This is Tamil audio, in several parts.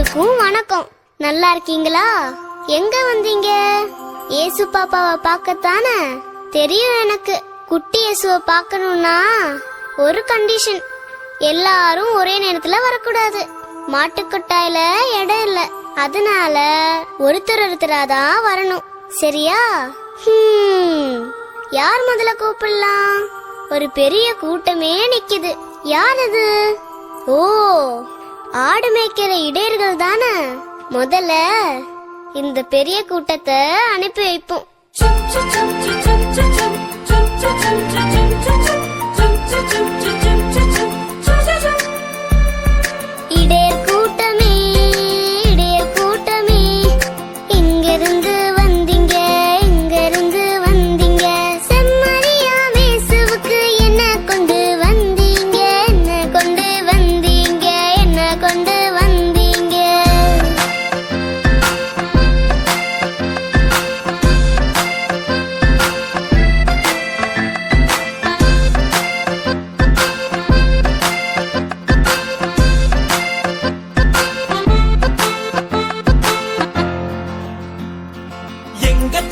எல்லாருக்கும் வணக்கம். நல்லா இருக்கீங்களா? எங்க வந்தீங்க? ஏசு பாப்பாவை பார்க்கத்தானே? தெரியும் எனக்கு. குட்டி இயேசுவை பார்க்கணும்னா ஒரு கண்டிஷன் எல்லாரும் ஒரே நேரத்துல வரக்கூடாது. மாட்டுக்கொட்டாயில இடம் இல்ல. அதனால ஒருத்தர் ஒருத்தராதான் வரணும். சரியா? யார் முதல்ல கூப்பிடலாம்? ஒரு பெரிய கூட்டமே நிக்குது. யார் அது? ஓ ஆடு மேய்க்கிற இடையர்கள் தானே? முதல்ல இந்த பெரிய கூட்டத்தை அனுப்பி வைப்போம்.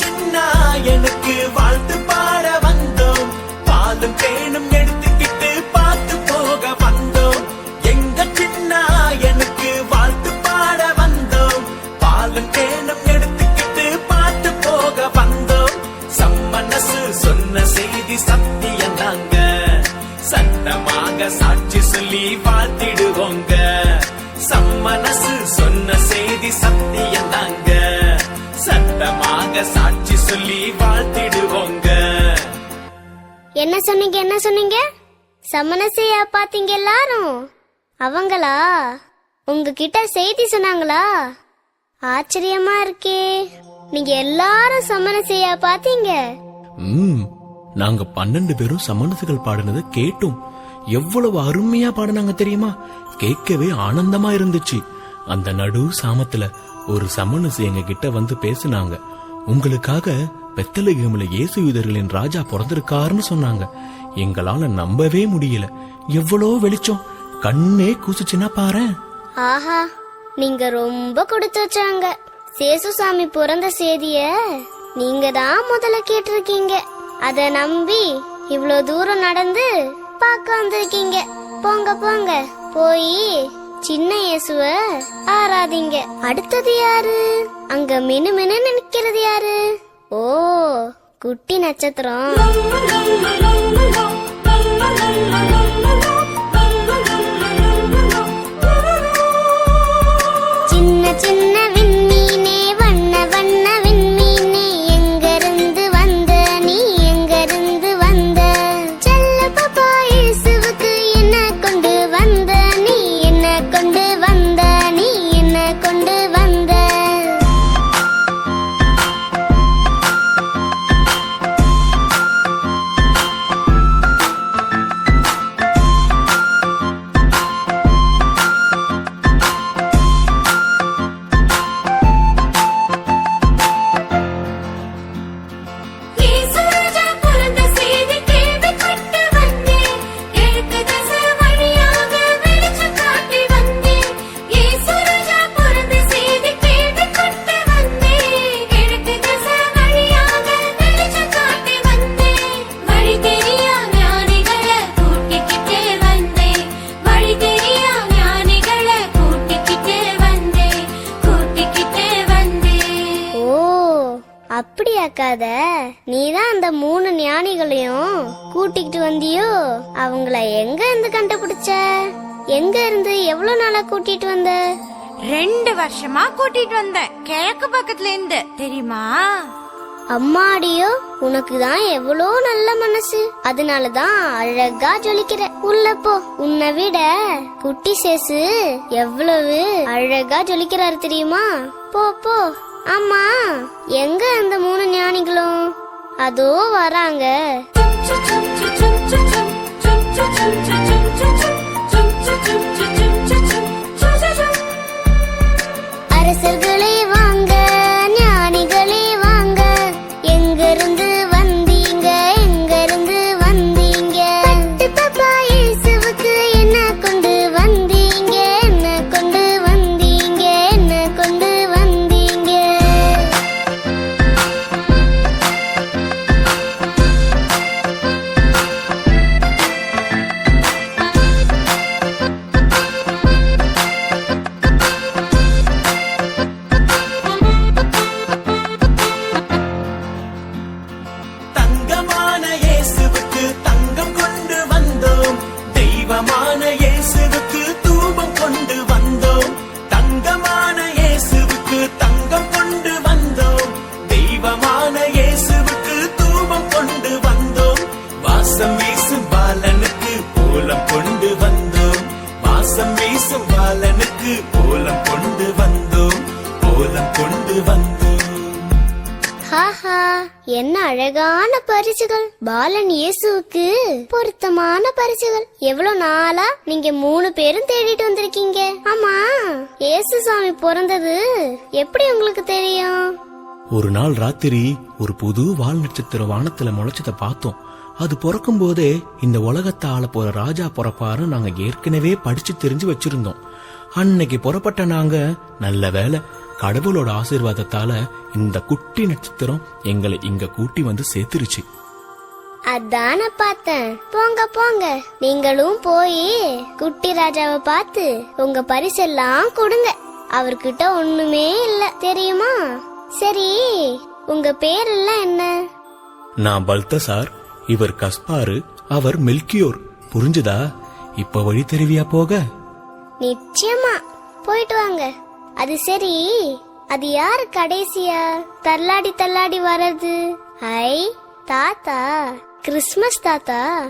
சின்னா எனக்கு வாழ்த்து பாட வந்தோம். பாலும் தேனும் எடுத்துக்கிட்டு பார்த்து போக வந்தோம். எங்க சின்னா எனக்கு வாழ்த்து பாட வந்தோம். பாலும் தேனும் எடுத்துக்கிட்டு பார்த்து போக வந்தோம். சம்மனசு சொன்ன செய்தி சத்தியம் தாங்க. சட்டமாக சாட்சி சொல்லி வாழ்த்திடுவோங்க. சம்மனசு சொன்ன செய்தி சத்தியம் தாங்க. சட்டமாக சாட்சி சொல்லி வாழ்த்திடுவோங்க. என்ன சொன்னீங்க என்ன சொன்னீங்க? சமணசையா பாத்தீங்க எல்லாரும்? அவங்களா? உங்ககிட்ட செய்தி சொன்னாங்களா? ஆச்சரியமா இருக்கே. நீங்க எல்லாரும் சமணசையா பாத்தீங்க ம் நாங்க பன்னெண்டு பேரும் சமணசுகள் பாடினதை கேட்டோம். எவ்வளவு அருமையா பாடினாங்க தெரியுமா? கேட்கவே ஆனந்தமா இருந்துச்சு. அந்த நடு சாமத்துல ஒரு சமணசு எங்க கிட்ட வந்து பேசினாங்க. உங்களுக்காக பெத்தலகேமில் இயேசு யூதர்களின் ராஜா பிறந்திருக்காருன்னு சொன்னாங்க. எங்களால நம்பவே முடியல. எவ்வளோ வெளிச்சம். கண்ணே கூசுச்சுன்னா பாரு. ஆஹா நீங்க ரொம்ப கொடுத்து வச்சாங்க. சேசுசாமி பிறந்த செய்திய நீங்க தான் முதல்ல கேட்டிருக்கீங்க. அத நம்பி இவ்வளோ தூரம் நடந்து பார்க்க வந்திருக்கீங்க போங்க போங்க. போய் சின்ன இயேசுவ ஆராதிங்க. அடுத்தது யாரு? அங்க மினு மினு நிக்கிறது யாரு? ஓ குட்டி நட்சத்திரம். சின்ன சின்ன விண்மீனே அப்படியாக்காத. நீதான் அந்த மூணு ஞானிகளையும் கூட்டிக்கிட்டு வந்தியோ? அவங்கள எங்க இருந்து கண்டுபிடிச்ச? எங்க இருந்து எவ்வளவு நாளா கூட்டிட்டு வந்த? ரெண்டு வருஷமா கூட்டிட்டு வந்தேன் கிழக்கு பக்கத்துல இருந்து. தெரியுமா? அம்மாடியோ உனக்கு தான் எவ்வளோ நல்ல மனசு. அதனாலதான் அழகா ஜொலிக்கிற. உள்ள போ. உன்னை விட குட்டி சேசு எவ்வளவு அழகா ஜொலிக்கிறாரு தெரியுமா? போ போ. ஆமா எங்க அந்த மூணு ஞானிகளும் அதோ வராங்க அரசர்களே வாங்க செவ்வாலனுக்கு கோலம் கொண்டு வந்தோம் கோலம் கொண்டு வந்தோம். என்ன அழகான பரிசுகள். பாலன் இயேசுவுக்கு பொருத்தமான பரிசுகள். எவ்வளவு நாளா நீங்க மூணு பேரும் தேடிட்டு வந்திருக்கீங்க. ஆமா இயேசு சாமி பிறந்தது எப்படி உங்களுக்கு தெரியும்? ஒரு நாள் ராத்திரி ஒரு புது வால் நட்சத்திர வானத்துல முளைச்சத பார்த்தோம். அது பிறக்கும் போதே இந்த உலகத்தை ஆள போற ராஜா பிறப்பாருன்னு நாங்க ஏற்கனவே படிச்சு தெரிஞ்சு வச்சிருந்தோம். அன்னைக்கு புறப்பட்ட நாங்க நல்ல வேளை கடவுளோட ஆசீர்வாதத்தால இந்த குட்டி நட்சத்திரம் எங்களை இங்க கூட்டி வந்து சேர்த்துருச்சு. அதான பார்த்தேன். போங்க போங்க. நீங்களும் போய் குட்டி ராஜாவை பார்த்து உங்க பரிசெல்லாம் கொடுங்க. அவர்கிட்ட ஒண்ணுமே இல்ல தெரியுமா? சரி உங்க பேரெல்லாம் என்ன? நான் பல்தசார். இவர் கஸ்பாரு அவர் மில்கியோர். புரிஞ்சுதா? இப்ப வழி தெரிவியா போக? நிச்சயமா. போயிட்டு வாங்க. அது சரி. அது யாரு கடைசியா? தள்ளாடி தள்ளாடி வர்றது. ஐ தாத்தா. கிறிஸ்மஸ் தாத்தா.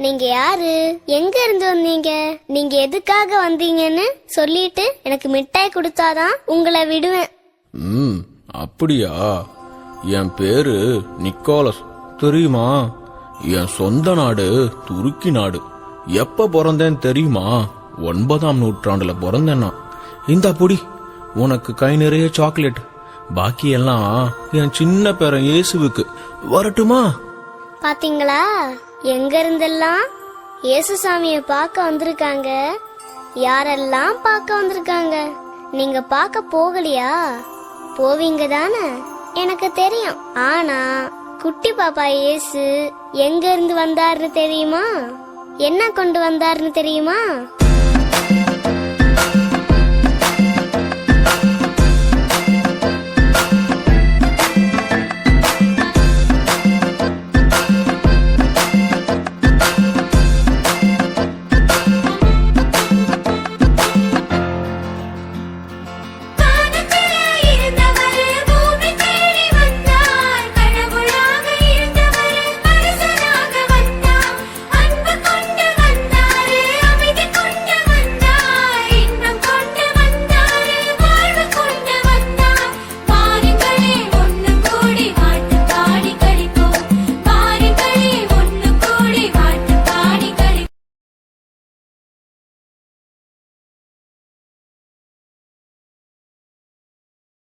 நீங்க யாரு? எங்க இருந்து வந்தீங்க? நீங்க எதுக்காக வந்தீங்கன்னு சொல்லிட்டு எனக்கு மிட்டாய் கொடுத்தாதான் உங்களை விடுவேன். ம் அப்படியா? என் பேரு நிக்கோலஸ். தெரியுமா? என் சொந்த நாடு துருக்கி நாடு. எப்ப பிறந்தேன் தெரியுமா? ஒன்பதாம் நூற்றாண்டுல பிறந்தேன் நான். இந்த புடி உனக்கு கை நிறைய சாக்லேட். பாக்கி எல்லாம் என் சின்ன பேரன் இயேசுவுக்கு. வரட்டுமா? பாத்தீங்களா? எங்க இருந்தெல்லாம் இயேசுசாமிய பார்க்க வந்திருக்காங்க? யாரெல்லாம் பார்க்க வந்திருக்காங்க? நீங்க பார்க்க போகலையா? போவீங்க தானே? எனக்கு தெரியும். ஆனா குட்டி பாப்பா இயேசு எங்க இருந்து வந்தாருன்னு தெரியுமா? என்ன கொண்டு வந்தாருன்னு தெரியுமா?